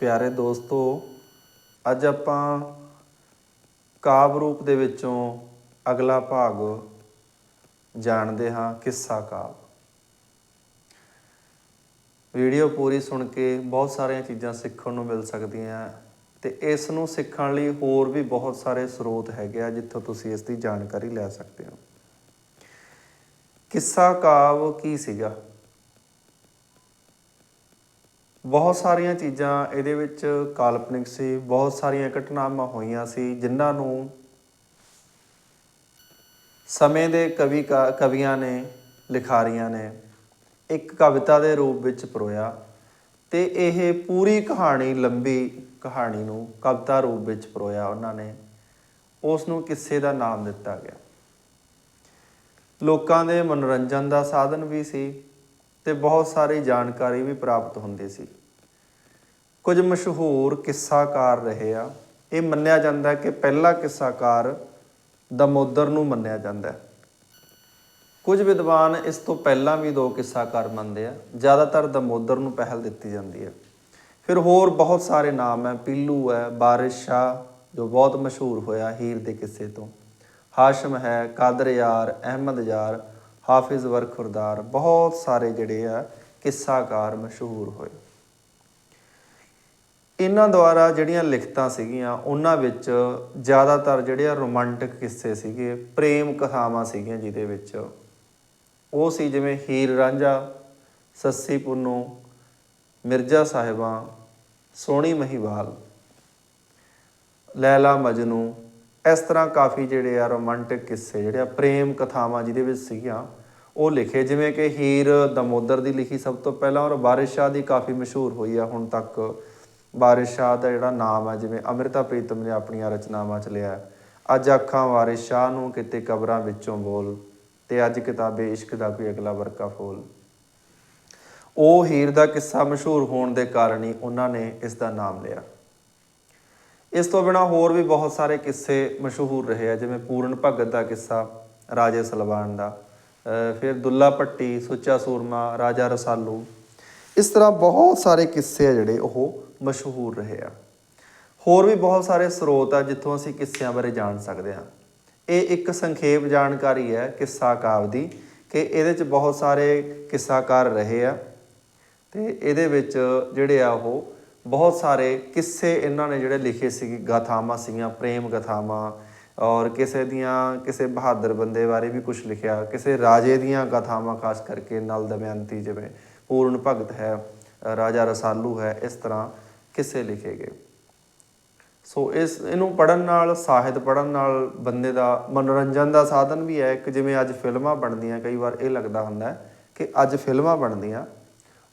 ਪਿਆਰੇ ਦੋਸਤੋ, ਅੱਜ ਆਪਾਂ ਕਾਵ ਰੂਪ ਦੇ ਵਿੱਚੋਂ ਅਗਲਾ ਭਾਗ ਜਾਣਦੇ ਹਾਂ, ਕਿੱਸਾ ਕਾਵ। ਵੀਡੀਓ ਪੂਰੀ ਸੁਣ ਕੇ ਬਹੁਤ ਸਾਰੀਆਂ ਚੀਜ਼ਾਂ ਸਿੱਖਣ ਨੂੰ ਮਿਲ ਸਕਦੀਆਂ ਤੇ ਇਸ ਨੂੰ ਸਿੱਖਣ ਲਈ ਹੋਰ ਵੀ ਬਹੁਤ ਸਾਰੇ ਸਰੋਤ ਹੈਗੇ ਆ, ਜਿੱਥੋਂ ਤੁਸੀਂ ਇਸ ਦੀ ਜਾਣਕਾਰੀ ਲੈ ਸਕਦੇ ਹੋ। ਕਿੱਸਾ ਕਾਵ ਕੀ ਸੀਗਾ? ਬਹੁਤ ਸਾਰੀਆਂ ਚੀਜ਼ਾਂ ਇਹਦੇ ਵਿੱਚ ਕਾਲਪਨਿਕ ਸੀ, ਬਹੁਤ ਸਾਰੀਆਂ ਘਟਨਾਵਾਂ ਹੋਈਆਂ ਸੀ, ਜਿਨ੍ਹਾਂ ਨੂੰ ਸਮੇਂ ਦੇ ਕਵੀ ਕਾ- ਕਵੀਆਂ ਨੇ, ਲਿਖਾਰੀਆਂ ਨੇ ਇੱਕ ਕਵਿਤਾ ਦੇ ਰੂਪ ਵਿੱਚ ਪਰੋਇਆ ਤੇ ਇਹ ਪੂਰੀ ਕਹਾਣੀ, ਲੰਬੀ ਕਹਾਣੀ ਨੂੰ ਕਵਿਤਾ ਰੂਪ ਵਿੱਚ ਪਰੋਇਆ ਉਹਨਾਂ ਨੇ ਉਸ ਨੂੰ ਕਿੱਸੇ ਦਾ ਨਾਮ ਦਿੱਤਾ ਗਿਆ। ਲੋਕਾਂ ਦੇ ਮਨੋਰੰਜਨ ਦਾ ਸਾਧਨ ਵੀ ਸੀ ਤੇ ਬਹੁਤ ਸਾਰੀ ਜਾਣਕਾਰੀ ਵੀ ਪ੍ਰਾਪਤ ਹੁੰਦੀ ਸੀ। ਕੁਝ ਮਸ਼ਹੂਰ ਕਿੱਸਾਕਾਰ ਰਹੇ ਆ। ਇਹ ਮੰਨਿਆ ਜਾਂਦਾ ਹੈ ਕਿ ਪਹਿਲਾ ਕਿੱਸਾਕਾਰ ਦਮੋਦਰ ਨੂੰ ਮੰਨਿਆ ਜਾਂਦਾ ਹੈ। ਕੁਝ ਵਿਦਵਾਨ ਇਸ ਤੋਂ ਪਹਿਲਾਂ ਵੀ ਦੋ ਕਿੱਸਾਕਾਰ ਮੰਨਦੇ ਆ। ਜ਼ਿਆਦਾਤਰ ਦਮੋਦਰ ਨੂੰ ਪਹਿਲ ਦਿੱਤੀ ਜਾਂਦੀ ਹੈ। ਫਿਰ ਹੋਰ ਬਹੁਤ ਸਾਰੇ ਨਾਮ ਹੈ। ਪੀਲੂ ਹੈ, ਬਾਰਿਸ਼ ਸ਼ਾਹ, ਜੋ ਬਹੁਤ ਮਸ਼ਹੂਰ ਹੋਇਆ ਹੀਰ ਦੇ ਕਿੱਸੇ ਤੋਂ। ਹਾਸ਼ਮ ਹੈ, ਕਾਦਰ ਯਾਰ, ਅਹਿਮਦ ਯਾਰ, ਹਾਫਿਜ਼ ਵਰਖੁਰਦਾਰ ਬਹੁਤ ਸਾਰੇ ਜਿਹੜੇ ਆ ਕਿੱਸਾਕਾਰ ਮਸ਼ਹੂਰ ਹੋਏ। ਇਹਨਾਂ ਦੁਆਰਾ ਜਿਹੜੀਆਂ ਲਿਖਤਾਂ ਸੀਗੀਆਂ, ਉਹਨਾਂ ਵਿੱਚ ਜ਼ਿਆਦਾਤਰ ਜਿਹੜੇ ਆ ਰੋਮਾਂਟਿਕ ਕਿੱਸੇ ਸੀਗੇ, ਪ੍ਰੇਮ ਕਥਾਵਾਂ ਸੀਗੀਆਂ ਜਿਹਦੇ ਵਿੱਚ। ਉਹ ਸੀ ਜਿਵੇਂ ਹੀਰ ਰਾਂਝਾ, ਸੱਸੀ ਪੁੰਨੂ, ਮਿਰਜ਼ਾ ਸਾਹਿਬਾਂ, ਸੋਹਣੀ ਮਹੀਵਾਲ, ਲੈਲਾ ਮਜਨੂ। ਇਸ ਤਰ੍ਹਾਂ ਕਾਫੀ ਜਿਹੜੇ ਆ ਰੋਮਾਂਟਿਕ ਕਿੱਸੇ, ਜਿਹੜੇ ਆ ਪ੍ਰੇਮ ਕਥਾਵਾਂ ਜਿਹਦੇ ਵਿੱਚ ਸੀਗੀਆਂ, ਉਹ ਲਿਖੇ। ਜਿਵੇਂ ਕਿ ਹੀਰ ਦਮੋਦਰ ਦੀ ਲਿਖੀ ਸਭ ਤੋਂ ਪਹਿਲਾਂ ਔਰ ਵਾਰਿਸ ਸ਼ਾਹ ਦੀ ਕਾਫੀ ਮਸ਼ਹੂਰ ਹੋਈ ਆ ਹੁਣ ਤੱਕ। ਵਾਰਿਸ ਸ਼ਾਹ ਦਾ ਜਿਹੜਾ ਨਾਮ ਹੈ, ਜਿਵੇਂ ਅੰਮ੍ਰਿਤਾ ਪ੍ਰੀਤਮ ਨੇ ਆਪਣੀਆਂ ਰਚਨਾਵਾਂ ਚ ਲਿਆ ਅੱਜ ਅੱਖਾਂ ਵਾਰਿਸ ਸ਼ਾਹ ਨੂੰ ਕਿਤੇ ਕਬਰਾਂ ਵਿੱਚੋਂ ਬੋਲ ਤੇ ਅੱਜ ਕਿਤਾਬੇ ਇਸ਼ਕ ਦਾ ਕੋਈ ਅਗਲਾ ਵਰਕਾ ਫੋਲ। ਉਹ ਹੀਰ ਦਾ ਕਿੱਸਾ ਮਸ਼ਹੂਰ ਹੋਣ ਦੇ ਕਾਰਨ ਹੀ ਉਹਨਾਂ ਨੇ ਇਸ ਦਾ ਨਾਮ ਲਿਆ। ਇਸ ਤੋਂ ਬਿਨਾ ਹੋਰ ਵੀ ਬਹੁਤ ਸਾਰੇ ਕਿੱਸੇ ਮਸ਼ਹੂਰ ਰਹੇ ਆ, ਜਿਵੇਂ ਪੂਰਨ ਭਗਤ ਦਾ ਕਿੱਸਾ, ਰਾਜੇ ਸਲਵਾਨ ਦਾ ਫਿਰ ਦੁੱਲਾ ਪੱਟੀ ਸੁੱਚਾ ਸੂਰਮਾ, ਰਾਜਾ ਰਸਾਲੂ। ਇਸ ਤਰ੍ਹਾਂ ਬਹੁਤ ਸਾਰੇ ਕਿੱਸੇ ਆ ਜਿਹੜੇ ਉਹ ਮਸ਼ਹੂਰ ਰਹੇ ਆ। ਹੋਰ ਵੀ ਬਹੁਤ ਸਾਰੇ ਸਰੋਤ ਆ ਜਿੱਥੋਂ ਅਸੀਂ ਕਿੱਸਿਆਂ ਬਾਰੇ ਜਾਣ ਸਕਦੇ ਹਾਂ। ਇਹ ਇੱਕ ਸੰਖੇਪ ਜਾਣਕਾਰੀ ਹੈ ਕਿੱਸਾ ਕਾਵ ਦੀ ਕਿ ਇਹਦੇ ਚ ਬਹੁਤ ਸਾਰੇ ਕਿੱਸਾਕਾਰ ਰਹੇ ਆ ਤੇ ਇਹਦੇ ਵਿੱਚ ਜਿਹੜੇ ਆ ਉਹ ਬਹੁਤ ਸਾਰੇ ਕਿੱਸੇ ਇਹਨਾਂ ਨੇ ਜਿਹੜੇ ਲਿਖੇ ਸੀ ਗਾਥਾਵਾਂ ਸੀਗੀਆਂ, ਪ੍ਰੇਮ ਗਾਥਾਵਾਂ ਔਰ ਕਿਸੇ ਦੀਆਂ, ਕਿਸੇ ਬਹਾਦਰ ਬੰਦੇ ਬਾਰੇ ਵੀ ਕੁਝ ਲਿਖਿਆ, ਕਿਸੇ ਰਾਜੇ ਦੀਆਂ ਗਾਥਾਵਾਂ ਖਾਸ ਕਰਕੇ ਨਲ ਦਮਯੰਤੀ ਜਿਵੇਂ ਪੂਰਨ ਭਗਤ ਹੈ, ਰਾਜਾ ਰਸਾਲੂ ਹੈ, ਇਸ ਤਰ੍ਹਾਂ ਕਿੱਸੇ ਲਿਖੇ ਗਏ। ਸੋ ਇਸ ਇਹਨੂੰ ਪੜਨ ਨਾਲ ਸਾਹਿਤ ਪੜਨ ਨਾਲ ਬੰਦੇ ਦਾ ਮਨੋਰੰਜਨ ਦਾ ਸਾਧਨ ਵੀ ਹੈ। ਕਿ ਜਿਵੇਂ ਅੱਜ ਫਿਲਮਾਂ ਬਣਦੀਆਂ ਕਈ ਵਾਰ ਇਹ ਲੱਗਦਾ ਹੁੰਦਾ ਕਿ ਅੱਜ ਫਿਲਮਾਂ ਬਣਦੀਆਂ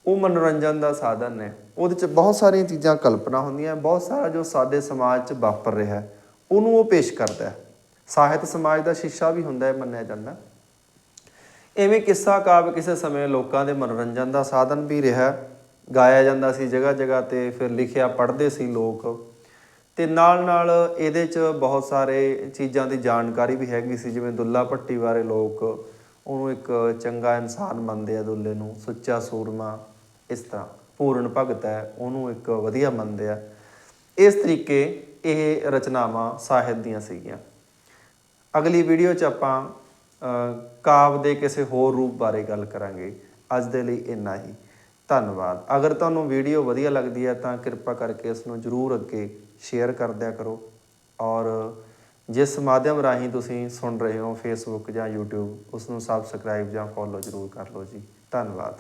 ਉਹ ਮਨੋਰੰਜਨ ਦਾ ਸਾਧਨ ਨੇ। ਉਹਦੇ ਚ ਬਹੁਤ ਸਾਰੀਆਂ ਚੀਜ਼ਾਂ ਕਲਪਨਾ ਹੁੰਦੀਆਂ ਬਹੁਤ ਸਾਰਾ ਜੋ ਸਾਡੇ ਸਮਾਜ 'ਚ ਵਾਪਰ ਰਿਹਾ ਹੈ, ਉਹਨੂੰ ਉਹ ਪੇਸ਼ ਕਰਦਾ ਹੈ। ਸਾਹਿਤ ਸਮਾਜ ਦਾ ਸ਼ੀਸ਼ਾ ਵੀ ਹੁੰਦਾ ਹੈ ਮੰਨਿਆ ਜਾਂਦਾ ਐਵੇਂ ਕਿੱਸਾ ਕਾਵ ਕਿਸੇ ਸਮੇਂ ਲੋਕਾਂ ਦੇ ਮਨੋਰੰਜਨ ਦਾ ਸਾਧਨ ਵੀ ਰਿਹਾ ਗਾਇਆ ਜਾਂਦਾ ਸੀ ਜਗ੍ਹਾ ਜਗ੍ਹਾ ਤੇ ਫਿਰ ਲਿਖਿਆ ਪੜ੍ਹਦੇ ਸੀ ਲੋਕ। ਤੇ ਨਾਲ ਨਾਲ ਇਹਦੇ 'ਚ ਬਹੁਤ ਸਾਰੇ ਚੀਜ਼ਾਂ ਦੀ ਜਾਣਕਾਰੀ ਵੀ ਹੈਗੀ ਸੀ ਜਿਵੇਂ ਦੁੱਲਾ ਭੱਟੀ ਬਾਰੇ ਲੋਕ ਉਹਨੂੰ ਇੱਕ ਚੰਗਾ ਇਨਸਾਨ ਮੰਨਦੇ ਆ ਦੁੱਲੇ ਨੂੰ ਸੁੱਚਾ ਸੂਰਮਾ ਇਸ ਤਰ੍ਹਾਂ। ਪੂਰਨ ਭਗਤ ਹੈ ਉਹਨੂੰ ਇੱਕ ਵਧੀਆ ਮੰਨਦੇ ਆ। ਇਸ ਤਰੀਕੇ ਇਹ ਰਚਨਾਵਾਂ ਸਾਹਿਤ ਦੀਆਂ ਸੀਗੀਆਂ। ਅਗਲੀ ਵੀਡੀਓ 'ਚ ਆਪਾਂ ਅ, ਕਾਵ ਦੇ ਕਿਸੇ ਹੋਰ ਰੂਪ ਬਾਰੇ ਗੱਲ ਕਰਾਂਗੇ। ਅੱਜ ਦੇ ਲਈ ਇੰਨਾ ਹੀ। ਧੰਨਵਾਦ। ਅਗਰ ਤੁਹਾਨੂੰ ਵੀਡੀਓ ਵਧੀਆ ਲੱਗਦੀ ਹੈ ਤਾਂ ਕਿਰਪਾ ਕਰਕੇ ਇਸ ਨੂੰ ਜਰੂਰ ਅੱਗੇ ਸ਼ੇਅਰ ਕਰ ਦਿਆ ਕਰੋ। ਔਰ ਜਿਸ ਮਾਧਿਅਮ ਰਾਹੀਂ ਤੁਸੀਂ ਸੁਣ ਰਹੇ ਹੋ ਫੇਸਬੁੱਕ ਜਾਂ YouTube, ਉਸ ਨੂੰ ਸਬਸਕ੍ਰਾਈਬ ਜਾਂ ਫੋਲੋ ਜਰੂਰ ਕਰ ਲਓ ਜੀ। ਧੰਨਵਾਦ।